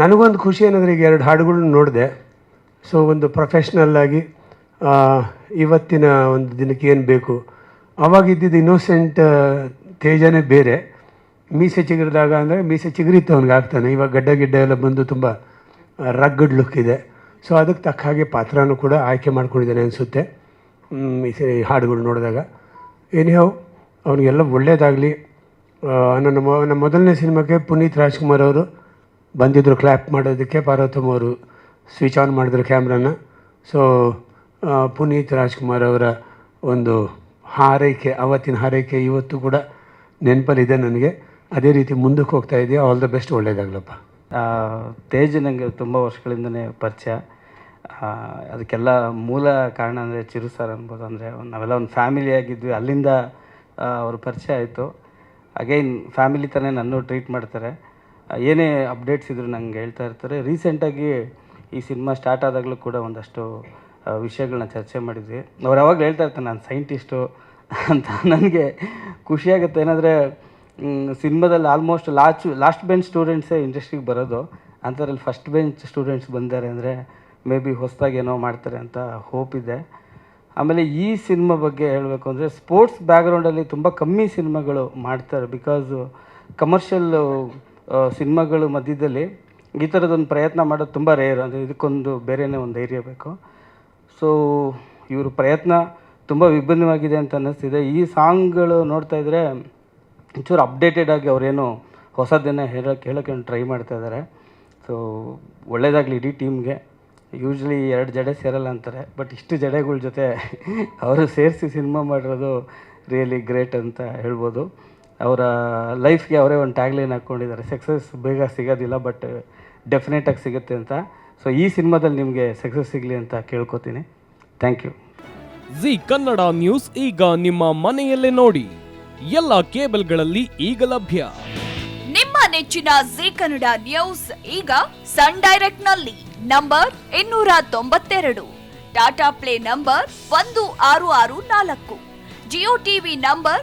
ನನಗೊಂದು ಖುಷಿ ಏನಂದರೆ ಈಗ ಎರಡು ಹಾಡುಗಳನ್ನ ನೋಡಿದೆ. ಸೊ ಒಂದು ಪ್ರೊಫೆಷ್ನಲ್ಲಾಗಿ ಇವತ್ತಿನ ಒಂದು ದಿನಕ್ಕೆ ಏನು ಬೇಕು? ಅವಾಗ ಇದ್ದಿದ್ದು ಇನ್ನೋಸೆಂಟ್ ತೇಜನೇ ಬೇರೆ. ಮೀಸೆ ಚಿಗುರಿದಾಗ ಅಂದರೆ ಮೀಸೆ ಚಿಗುರಿತ್ತು ಅವ್ನಿಗೆ ಆಗ್ತಾನೆ. ಇವಾಗ ಗಡ್ಡ ಗಿಡ್ಡ ಎಲ್ಲ ಬಂದು ತುಂಬ ರಗ್ಗಡ್ ಲುಕ್ ಇದೆ. ಸೊ ಅದಕ್ಕೆ ತಕ್ಕ ಹಾಗೆ ಪಾತ್ರನೂ ಕೂಡ ಆಯ್ಕೆ ಮಾಡ್ಕೊಂಡಿದ್ದಾನೆ ಅನಿಸುತ್ತೆ. ಮೀಸೆ ಹಾಡುಗಳು ನೋಡಿದಾಗ. ಏನಿಹೋ ಅವನಿಗೆಲ್ಲ ಒಳ್ಳೆಯದಾಗಲಿ ನನ್ನ ನಮ್ಮ ಮೊದಲನೇ ಸಿನಿಮಾಕ್ಕೆ ಪುನೀತ್ ರಾಜ್ಕುಮಾರ್ ಅವರು ಬಂದಿದ್ದರು ಕ್ಲ್ಯಾಪ್ ಮಾಡೋದಕ್ಕೆ ಪಾರ್ವತಮ್ಮ ಅವರು ಸ್ವಿಚ್ ಆನ್ ಮಾಡಿದ್ರು ಕ್ಯಾಮ್ರಾನ ಸೊ ಪುನೀತ್ ರಾಜ್ಕುಮಾರ್ ಅವರ ಒಂದು ಹಾರೈಕೆ, ಅವತ್ತಿನ ಹಾರೈಕೆ ಇವತ್ತು ಕೂಡ ನೆನಪಲ್ಲಿದೆ ನನಗೆ. ಅದೇ ರೀತಿ ಮುಂದಕ್ಕೆ ಹೋಗ್ತಾ ಇದೆಯಾ. ಆಲ್ ದ ಬೆಸ್ಟ್ ಒಳ್ಳೇದಾಗಲಪ್ಪ. ತೇಜ್ ನನಗೆ ತುಂಬ ವರ್ಷಗಳಿಂದನೇ ಪರಿಚಯ. ಅದಕ್ಕೆಲ್ಲ ಮೂಲ ಕಾರಣ ಅಂದರೆ ಚಿರು ಸರ್ ಅನ್ಬೋದು ಅಂದರೆ ನಾವೆಲ್ಲ ಒಂದು ಫ್ಯಾಮಿಲಿ ಆಗಿದ್ವಿ. ಅಲ್ಲಿಂದ ಅವ್ರ ಪರಿಚಯ ಆಯಿತು. ಅಗೈನ್ ಫ್ಯಾಮಿಲಿ ಥರ ನನ್ನೂ ಟ್ರೀಟ್ ಮಾಡ್ತಾರೆ. ಏನೇ ಅಪ್ಡೇಟ್ಸ್ ಇದ್ರು ನಂಗೆ ಹೇಳ್ತಾ ಇರ್ತಾರೆ. ರೀಸೆಂಟಾಗಿ ಈ ಸಿನಿಮಾ ಸ್ಟಾರ್ಟ್ ಆದಾಗಲೂ ಕೂಡ ಒಂದಷ್ಟು ವಿಷಯಗಳನ್ನ ಚರ್ಚೆ ಮಾಡಿದ್ವಿ. ಅವ್ರು ಯಾವಾಗಲೂ ಹೇಳ್ತಾ ಇರ್ತಾರೆ, ನಾನು ಸೈಂಟಿಸ್ಟು ಅಂತ ನನಗೆ ಖುಷಿಯಾಗುತ್ತೆ ಏನಂದರೆ ಸಿನಿಮಾದಲ್ಲಿ ಆಲ್ಮೋಸ್ಟ್ ಲಾಸ್ಟ್ ಲಾಸ್ಟ್ ಬೆಂಚ್ ಸ್ಟೂಡೆಂಟ್ಸೇ ಇಂಡಸ್ಟ್ರಿಗೆ ಬರೋದು. ಅಂಥದ್ರಲ್ಲಿ ಫಸ್ಟ್ ಬೆಂಚ್ ಸ್ಟೂಡೆಂಟ್ಸ್ ಬಂದಾರೆ ಅಂದರೆ ಮೇ ಬಿ ಹೊಸದಾಗಿ ಏನೋ ಮಾಡ್ತಾರೆ ಅಂತ ಹೋಪ್ ಇದೆ. ಆಮೇಲೆ ಈ ಸಿನಿಮಾ ಬಗ್ಗೆ ಹೇಳಬೇಕು ಅಂದರೆ ಸ್ಪೋರ್ಟ್ಸ್ ಬ್ಯಾಕ್ಗ್ರೌಂಡಲ್ಲಿ ತುಂಬ ಕಮ್ಮಿ ಸಿನಿಮಾಗಳು ಮಾಡ್ತಾರೆ ಬಿಕಾಸು ಕಮರ್ಷಿಯಲ್ ಸಿನಿಮಾಗಳು ಮಧ್ಯದಲ್ಲಿ ಈ ಥರದೊಂದು ಪ್ರಯತ್ನ ಮಾಡೋದು ತುಂಬ ರೇರ್ ಅಂದರೆ ಇದಕ್ಕೊಂದು ಬೇರೆಯೇ ಒಂದು ಧೈರ್ಯ ಬೇಕು. ಸೊ ಇವರು ಪ್ರಯತ್ನ ತುಂಬ ವಿಭಿನ್ನವಾಗಿದೆ ಅಂತ ಅನ್ನಿಸ್ತಿದೆ. ಈ ಸಾಂಗ್ಗಳು ನೋಡ್ತಾ ಇದ್ದರೆ ಒಂಚೂರು ಅಪ್ಡೇಟೆಡ್ ಆಗಿ ಅವರೇನು ಹೊಸದನ್ನು ಹೇಳೋಕೆ ಹೇಳೋಕ್ಕೆ ಟ್ರೈ ಮಾಡ್ತಾ ಇದ್ದಾರೆ ಸೊ ಒಳ್ಳೇದಾಗಲಿ ಇಡೀ ಟೀಮ್ಗೆ ಯೂಶ್ವಲಿ ಎರಡು ಜಡೆ ಸೇರಲ್ಲ ಅಂತಾರೆ ಬಟ್ ಇಷ್ಟು ಜಡೆಗಳ ಜೊತೆ ಅವರು ಸೇರಿಸಿ ಸಿನಿಮಾ ಮಾಡಿರೋದು ರಿಯಲಿ ಗ್ರೇಟ್ ಅಂತ ಹೇಳ್ಬೋದು. ಅವರ ಲೈಫ್ಗೆ ಅವರೇ ಒಂದು ಟ್ಯಾಗ್ಲೈನ್ ಹಾಕ್ಕೊಂಡಿದ್ದಾರೆ ಸಕ್ಸಸ್ ಬೇಗ ಸಿಗೋದಿಲ್ಲ ಬಟ್ ಡೆಫಿನೆಟಾಗಿ ಸಿಗುತ್ತೆ ಅಂತ. ಸೊ ಈ ಸಿನಿಮಾದಲ್ಲಿ ನಿಮಗೆ ಸಕ್ಸಸ್ ಸಿಗಲಿ ಅಂತ ಕೇಳ್ಕೊತೀನಿ. Thank you Zee Kannada news ಈಗ ನಿಮ್ಮ ಮನೆಯಲ್ಲೇ ನೋಡಿ. ಎಲ್ಲ ಕೇಬಲ್ಗಳಲ್ಲಿ ಈಗ ಲಭ್ಯ. ನಿಮ್ಮ ನೆಚ್ಚಿನ ಜಿ ಕನ್ನಡ ನ್ಯೂಸ್ ಈಗ ಸನ್ ಡೈರೆಕ್ಟ್ನಲ್ಲಿ ನಂಬರ್ ಇನ್ನೂರ ತೊಂಬತ್ತೆರಡು ಟಾಟಾ ಪ್ಲೇ ನಂಬರ್ ಒಂದು ಆರು ಆರು ನಾಲ್ಕು ಜಿಯೋ ಟಿವಿ ನಂಬರ್